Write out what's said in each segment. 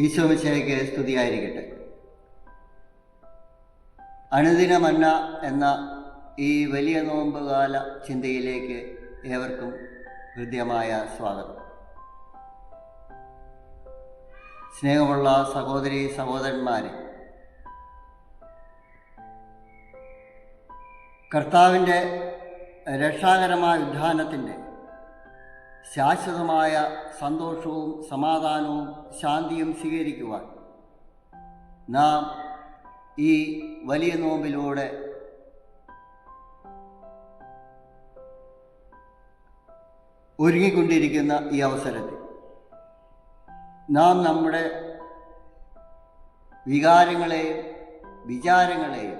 ഈശോമിശയ്ക്ക് സ്തുതിയായിരിക്കട്ടെ. അനുദിന മന്ന എന്ന ഈ വലിയ നോമ്പുകാല ചിന്തയിലേക്ക് ഏവർക്കും ഹൃദ്യമായ സ്വാഗതം. സ്നേഹമുള്ള സഹോദരി സഹോദരന്മാരെ കർത്താവിന്റെ രക്ഷാകരമായ ഉദ്ധാനത്തിന്റെ ശാശ്വതമായ സന്തോഷവും സമാധാനവും ശാന്തിയും സ്വീകരിക്കുവാൻ നാം ഈ വലിയ നോമ്പിലൂടെ ഒരുങ്ങിക്കൊണ്ടിരിക്കുന്ന ഈ അവസരത്തിൽ നാം നമ്മുടെ വികാരങ്ങളെയും വിചാരങ്ങളെയും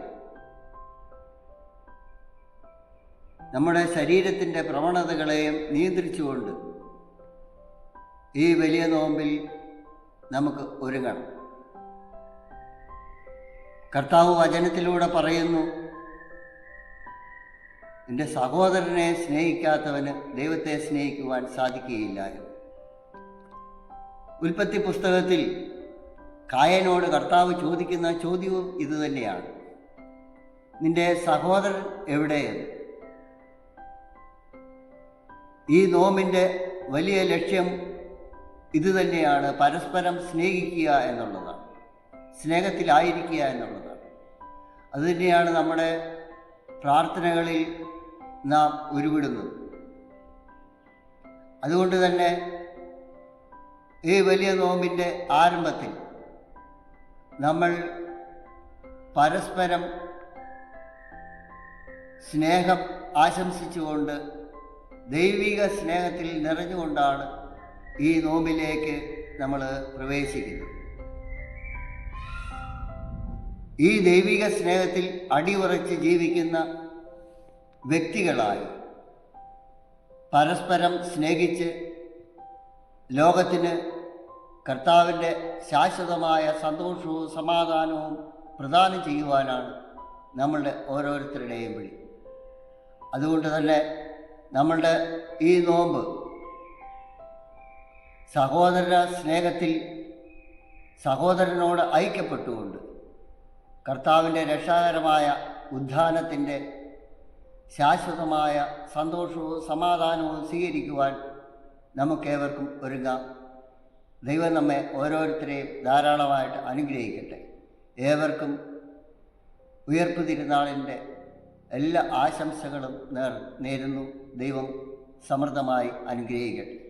നമ്മുടെ ശരീരത്തിന്റെ പ്രവണതകളെയും നിയന്ത്രിച്ചുകൊണ്ട് ഈ വലിയ നോമ്പിൽ നമുക്ക് ഒരുങ്ങണം. കർത്താവ് വചനത്തിലൂടെ പറയുന്നു എന്റെ സഹോദരനെ സ്നേഹിക്കാത്തവന് ദൈവത്തെ സ്നേഹിക്കുവാൻ സാധിക്കുകയില്ല ഉൽപ്പത്തി പുസ്തകത്തിൽ കായനോട് കർത്താവ് ചോദിക്കുന്ന ചോദ്യവും ഇതുതന്നെയാണ് നിന്റെ സഹോദരൻ എവിടെയെന്ന്? ഈ നോമിന്റെ വലിയ ലക്ഷ്യം ഇതുതന്നെയാണ് പരസ്പരം സ്നേഹിക്കുക എന്നുള്ളതാണ്. സ്നേഹത്തിലായിരിക്കുക എന്നുള്ളതാണ്. അതുതന്നെയാണ് നമ്മുടെ പ്രാർത്ഥനകളിൽ നാം ഉരുവിടുന്നത്. അതുകൊണ്ട് തന്നെ ഈ വലിയ നോമ്പിന്റെ ആരംഭത്തിൽ നമ്മൾ പരസ്പരം സ്നേഹം ആശംസിച്ചുകൊണ്ട് ദൈവിക സ്നേഹത്തിൽ നിറഞ്ഞുകൊണ്ടാണ് ഈ നോമ്പിലേക്ക് നമ്മൾ പ്രവേശിക്കുന്നത്. ഈ ദൈവിക സ്നേഹത്തിൽ അടിയുറച്ച് ജീവിക്കുന്ന വ്യക്തികളായി പരസ്പരം സ്നേഹിച്ച് ലോകത്തിന് കർത്താവിന്റെ ശാശ്വതമായ സന്തോഷവും സമാധാനവും പ്രദാനം ചെയ്യുവാനാണ് നമ്മളുടെ ഓരോരുത്തരുടെയും വിളി അതുകൊണ്ട് തന്നെ നമ്മളുടെ ഈ നോമ്പ് സഹോദര സ്നേഹത്തിൽ സഹോദരനോട് ഐക്യപ്പെട്ടുകൊണ്ട് കർത്താവിന്റെ രക്ഷാകരമായ ഉദ്ധാനത്തിന്റെ ശാശ്വതമായ സന്തോഷവും സമാധാനവും സ്വീകരിക്കുവാൻ നമുക്കേവർക്കും ഒരുങ്ങാം. ദൈവം നമ്മെ ഓരോരുത്തരെയും ധാരാളമായിട്ട് അനുഗ്രഹിക്കട്ടെ. ഏവർക്കും ഉയർപ്പ് തിരുനാളിന്റെ എല്ലാ ആശംസകളും നേർ നേരുന്നു. ദൈവം സമൃദ്ധമായി അനുഗ്രഹിക്കട്ടെ.